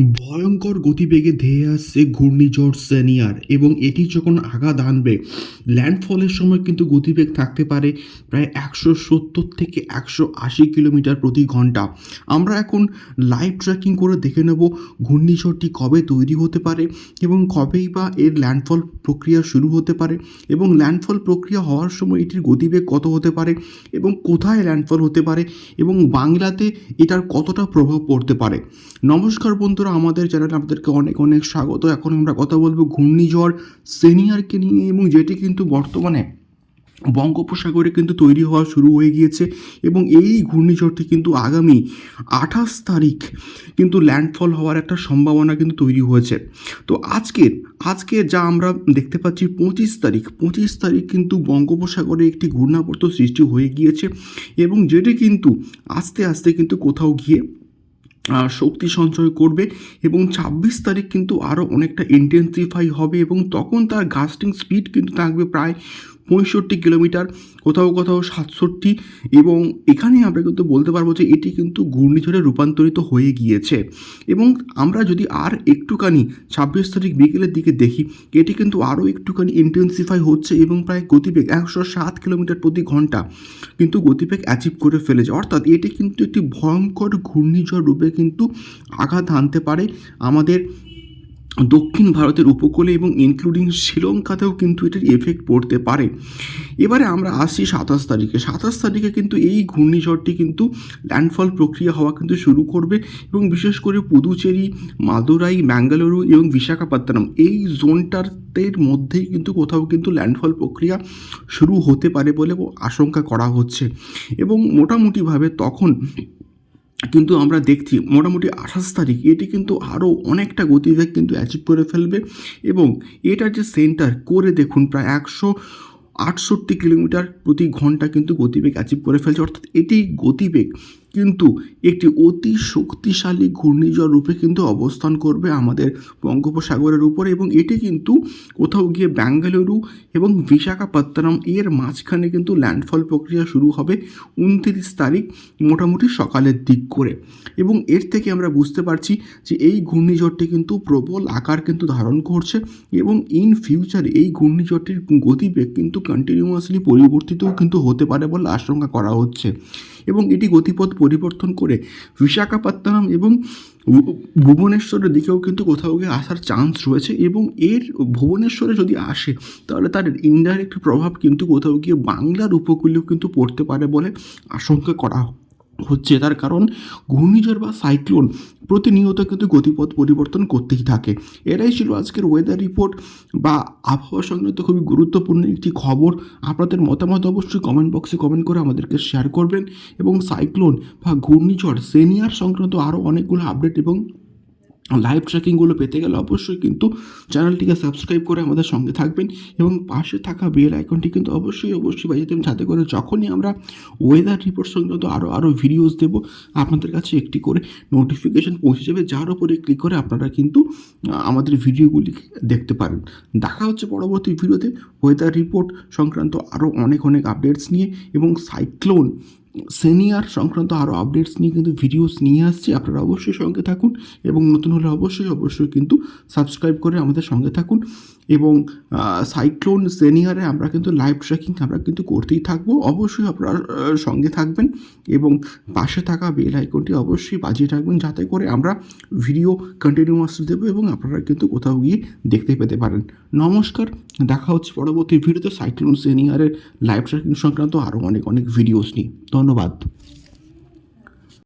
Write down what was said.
ভয়ঙ্কর গতিবেগে ধেয়ে আসছে ঘূর্ণিঝড় সেনিয়ার এবং এটি যখন আঘাত আনবে, ল্যান্ডফলের সময় কিন্তু গতিবেগ থাকতে পারে প্রায় একশো সত্তর থেকে একশো আশি কিলোমিটার প্রতি ঘণ্টা। আমরা এখন লাইভ ট্র্যাকিং করে দেখে নেব ঘূর্ণিঝড়টি কবে তৈরি হতে পারে এবং কবেই বা এর ল্যান্ডফল প্রক্রিয়া শুরু হতে পারে এবং ল্যান্ডফল প্রক্রিয়া হওয়ার সময় এটির গতিবেগ কত হতে পারে এবং কোথায় ল্যান্ডফল হতে পারে এবং বাংলাতে এটার কতটা প্রভাব পড়তে পারে। নমস্কার বন্ধুরা আমাদের চ্যানেলে আপনাদেরকে অনেক অনেক স্বাগত। এখন আমরা কথা বলব ঘূর্ণিঝড় সিনিয়রকে নিয়ে এবং যেটি কিন্তু বর্তমানে বঙ্গোপসাগরে কিন্তু তৈরি হওয়া শুরু হয়ে গিয়েছে এবং এই ঘূর্ণিঝড়টি কিন্তু আগামী আঠাশ তারিখ কিন্তু ল্যান্ডফল হওয়ার একটা সম্ভাবনা কিন্তু তৈরি হয়েছে। তো আজকের, আজকে যা আমরা দেখতে পাচ্ছি পঁচিশ তারিখ পঁচিশ তারিখ কিন্তু বঙ্গোপসাগরে একটি ঘূর্ণাবর্ত সৃষ্টি হয়ে গিয়েছে এবং যেটি কিন্তু আস্তে আস্তে কিন্তু কোথাও গিয়ে শক্তি সঞ্চয় করবে এবং ছাব্বিশ তারিখ কিন্তু আরও অনেকটা ইন্টেন্সিফাই হবে এবং তখন তার গাস্টিং স্পিড কিন্তু থাকবে প্রায় পঁয়ষট্টি কিলোমিটার, কোথাও কোথাও সাতষট্টি এবং এখানে আমরা কিন্তু বলতে পারব যে এটি কিন্তু ঘূর্ণিঝড়ে রূপান্তরিত হয়ে গিয়েছে। এবং আমরা যদি আর একটুখানি ছাব্বিশ তারিখ বিকেলের দিকে দেখি, এটি কিন্তু আরও একটুখানি ইন্টেন্সিফাই হচ্ছে এবং প্রায় গতিবেগ একশো সাত কিলোমিটার প্রতি ঘণ্টা কিন্তু গতিবেগ অ্যাচিভ করে ফেলেছে। অর্থাৎ এটি কিন্তু একটি ভয়ঙ্কর ঘূর্ণিঝড় রূপে কিন্তু আঘাত আনতে পারে আমাদের দক্ষিণ ভারতের উপকূলে এবং ইনক্লুডিং শ্রীলঙ্কাতেও কিন্তু এটির এফেক্ট পড়তে পারে। এবারে আমরা আসছি সাতাশ তারিখে। সাতাশ তারিখে কিন্তু এই ঘূর্ণিঝড়টি কিন্তু ল্যান্ডফল প্রক্রিয়া হওয়া কিন্তু শুরু করবে এবং বিশেষ করে পুদুচেরি, মাদুরাই, ম্যাঙ্গালুরু এবং বিশাখাপত্তনম এই জোনটার মধ্যেই কিন্তু কোথাও কিন্তু ল্যান্ডফল প্রক্রিয়া শুরু হতে পারে বলে আশঙ্কা করা হচ্ছে। এবং মোটামুটিভাবে তখন কিন্তু আমরা দেখছি মোটামুটি আঠাশ তারিখ, এটি কিন্তু আরও অনেকটা গতিবেগ কিন্তু অ্যাচিভ করে ফেলবে এবং এটার যে সেন্টার করে দেখুন প্রায় একশো আটষট্টি কিলোমিটার প্রতি ঘণ্টা কিন্তু গতিবেগ অ্যাচিভ করে ফেলছে। অর্থাৎ এটি গতিবেগ কিন্তু একটি অতি শক্তিশালী ঘূর্ণিঝড় রূপে কিন্তু অবস্থান করবে আমাদের বঙ্গোপসাগরের উপরে এবং এটি কিন্তু কোথাও গিয়ে ব্যাঙ্গালুরু এবং বিশাখাপত্তনম এর মাঝখানে কিন্তু ল্যান্ডফল প্রক্রিয়া শুরু হবে উনত্রিশ তারিখ মোটামুটি সকালের দিক করে। এবং এর থেকে আমরা বুঝতে পারছি যে এই ঘূর্ণিঝড়টি কিন্তু প্রবল আকার কিন্তু ধারণ করছে এবং ইন ফিউচার এই ঘূর্ণিঝড়টির গতিবেগ কিন্তু কন্টিনিউয়াসলি পরিবর্তিতও কিন্তু হতে পারে বলে আশঙ্কা করা হচ্ছে। এবং এটি গতিপথ পরিবর্তন করে বিশাখাপত্তনম এবং ভুবনেশ্বরের দিকেও কিন্তু কোথাও গিয়ে আসার চান্স রয়েছে এবং এর ভুবনেশ্বরে যদি আসে, তাহলে তার ইনডাইরেক্ট প্রভাব কিন্তু কোথাও গিয়ে বাংলার উপকূলেও কিন্তু পড়তে পারে বলে আশঙ্কা করা হচ্ছে তার কারণ ঘূর্ণিঝড় বা সাইক্লোন প্রতিনিয়ত কিন্তু গতিপথ পরিবর্তন করতেই থাকে। এরাই ছিল আজকের ওয়েদার রিপোর্ট বা আবহাওয়া সংক্রান্ত খুবই গুরুত্বপূর্ণ একটি খবর। আপনাদের মতামত অবশ্যই কমেন্ট বক্সে কমেন্ট করে আমাদেরকে শেয়ার করবেন এবং সাইক্লোন বা ঘূর্ণিঝড়, সেনিয়ার সংক্রান্ত আরও অনেকগুলো আপডেট এবং লাইভ ট্র্যাকিংগুলো পেতে গেলে অবশ্যই কিন্তু চ্যানেলটিকে সাবস্ক্রাইব করে আমাদের সঙ্গে থাকবেন এবং পাশে থাকা বেল আইকনটি কিন্তু অবশ্যই অবশ্যই বাজিয়ে দেবেন। যাতে করে যখনই আমরা ওয়েদার রিপোর্ট সংক্রান্ত আরও আরও ভিডিওস দেবো, আপনাদের কাছে একটি করে নোটিফিকেশন পৌঁছে যাবে, যার উপরে ক্লিক করে আপনারা কিন্তু আমাদের ভিডিওগুলি দেখতে পারেন দেখা হচ্ছে পরবর্তী ভিডিওতে ওয়েদার রিপোর্ট সংক্রান্ত আরও অনেক অনেক আপডেটস নিয়ে এবং সাইক্লোন সিনিয়র সংক্রান্ত আরও আপডেটস নিয়ে কিন্তু ভিডিওস নিয়ে আসছি। আপনারা অবশ্যই সঙ্গে থাকুন এবং নতুন হলে অবশ্যই অবশ্যই কিন্তু সাবস্ক্রাইব করে আমাদের সঙ্গে থাকুন। এবং সাইক্লোন সিনিয়রে আমরা কিন্তু লাইভ ট্র্যাকিং আমরা কিন্তু করতেই থাকব। অবশ্যই আপনারা সঙ্গে থাকবেন এবং পাশে থাকা বেল আইকনটি অবশ্যই বাজিয়ে রাখবেন যাতে করে আমরা ভিডিও কন্টিনিউয়াসলি দেবো এবং আপনারা কিন্তু কোথাও গিয়ে দেখতে পেতে পারেন। নমস্কার, দেখা হচ্ছে পরবর্তী ভিডিওতে সাইক্লোন সিনিয়রের লাইভ ট্র্যাকিং সংক্রান্ত আরও অনেক অনেক ভিডিওস নিয়ে। ধন্যবাদ।